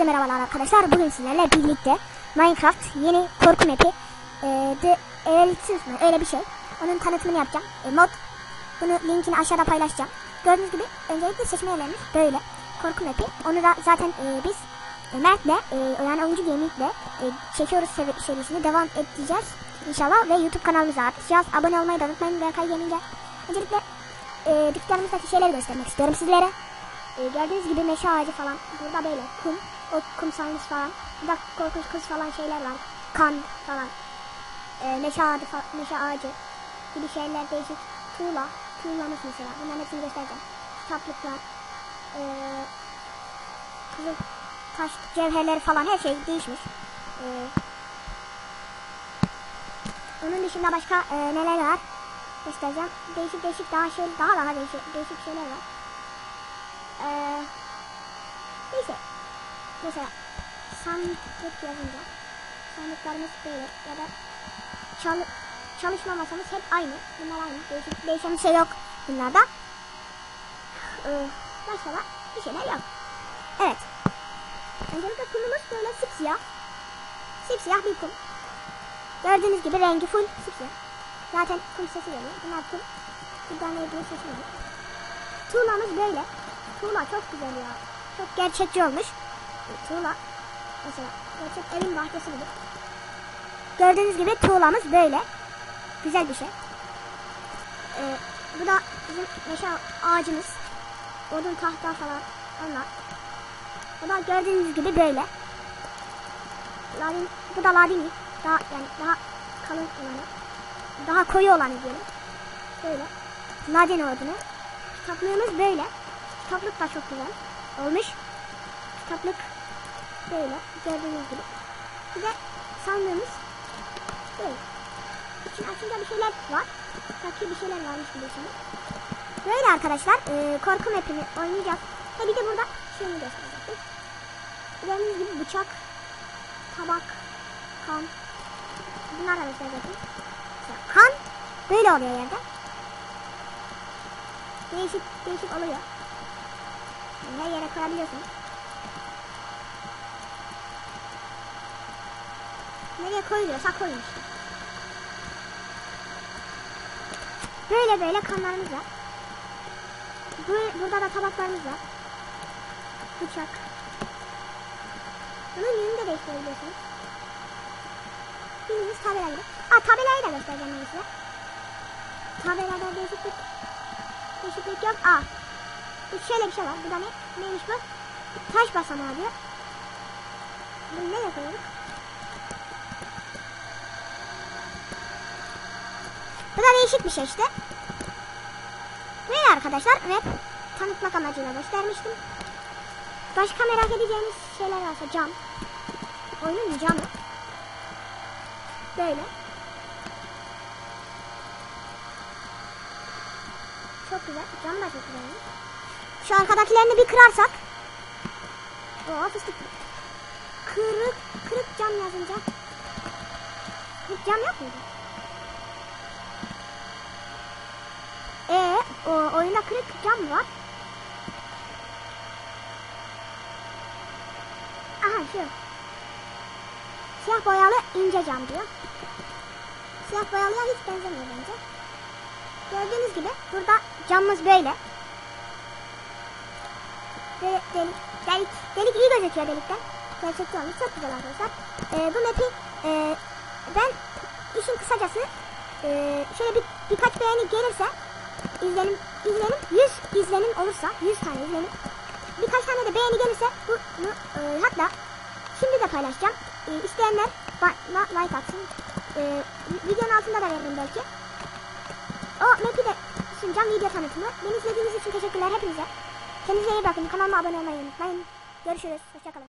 arkadaşlar bugün sizlerle birlikte Minecraft yeni korku map'i e, The mi öyle bir şey. Onun tanıtımını yapacağım. E, mod. Bunu linkini aşağıda paylaşacağım. Gördüğünüz gibi öncelikle seçme yerlerimiz böyle. Korku map'i. Onu da zaten e, biz e, Mert'le e, yani oyuncu gaming'le e, çekiyoruz seri- serisini devam edeceğiz inşallah ve YouTube kanalımıza atacağız. Abone olmayı da unutmayın Berkay Gaming'e. Öncelikle e, dükkanımızdaki şeyleri göstermek istiyorum sizlere. E, gördüğünüz gibi meşe ağacı falan. Burada böyle kum. O kumsalmış falan. Burada korkunç kız falan şeyler var. Kan falan. E, meşe ağacı, meşe ağacı gibi şeyler değişik. Tuğla. Tuğlamız mesela. Bunların hepsini göstereceğim. Kitaplıklar. E, kızıl taş cevherleri falan her şey değişmiş. E, onun dışında başka e, neler var göstereceğim. Değişik değişik daha şey daha daha değişik değişik şeyler var. Ee, neyse. Mesela sandık yazınca sandıklarımız böyle ya da çalı, çalışma masamız hep aynı. Bunlar aynı. Değişik, değişen bir şey yok bunlarda. Ee, başka da bir şeyler yok. Evet. Öncelikle kumumuz böyle sipsiyah. Sipsiyah bir kum. Gördüğünüz gibi rengi full sipsiyah. Zaten kum sesi geliyor. Bunlar kum. Tane diye sesi geliyor. Tuğlamız böyle. Tuğla çok güzel ya. Çok gerçekçi olmuş. Tuğla mesela gerçek evin bahçesi gibi. Gördüğünüz gibi tuğlamız böyle. Güzel bir şey. Ee, bu da bizim meşe ağacımız. Odun tahta falan onlar. Bu da gördüğünüz gibi böyle. Ladin, bu da ladini. Daha yani daha kalın olanı. Daha koyu olanı diyelim. Böyle. Ladin odunu. Kitaplığımız böyle. Kitaplık da çok güzel olmuş. Kitaplık böyle gördüğünüz gibi. Bir de sandığımız böyle. İçine açınca bir şeyler var. Sanki bir şeyler varmış gibi içinde. Böyle arkadaşlar e, korku mapini oynayacağız. Ve bir de burada şeyini göstereceğiz. Gördüğünüz gibi bıçak, tabak, kan. Bunlar da göstereceğiz. Mesela kan böyle oluyor yerde. Değişik değişik oluyor. Her yere koyabiliyorsunuz. Nereye koyuluyorsa koyun. Böyle böyle kanlarımız var. Bu, burada da tabaklarımız var. Bıçak. Bunun yönünü de değiştirebiliyorsunuz. Bildiğiniz tabela gibi. Aa tabelayı da göstereceğim ben size. Tabelada değişiklik değişiklik yok. Aa şöyle bir şey var. Bu da ne? Neymiş bu? Taş basamağı diyor. Bunu nereye koyuyoruz? Bu da değişik bir şey işte. Böyle arkadaşlar ve tanıtmak amacıyla göstermiştim. Başka merak edeceğiniz şeyler varsa cam. Oyunun camı. Böyle. Çok güzel. Cam da çok güzel. Şu arkadakilerini bir kırarsak. Oo fıstık. Kırık, kırık cam yazınca. Kırık cam yok muydu? Ee, o oyunda kırık cam var. Aha şu. Siyah boyalı ince cam diyor. Siyah boyalıya hiç benzemiyor bence. Gördüğünüz gibi burada camımız böyle. Böyle delik, delik, delik iyi gözüküyor delikten. Gerçekçi olmuş çok güzel arkadaşlar. Ee, bu map'i e, ben işin kısacası e, şöyle bir, birkaç beğeni gelirse izlenim, izlenim 100 izlenim olursa 100 tane izlenim birkaç tane de beğeni gelirse bunu e, hatta şimdi de paylaşacağım. E, isteyenler bana like atsın. E, videonun altında da veririm belki. O map'i de sunacağım video tanıtımı. Beni izlediğiniz için teşekkürler hepinize. Kendinize iyi bakın. Kanalıma abone olmayı unutmayın. Görüşürüz. Hoşçakalın.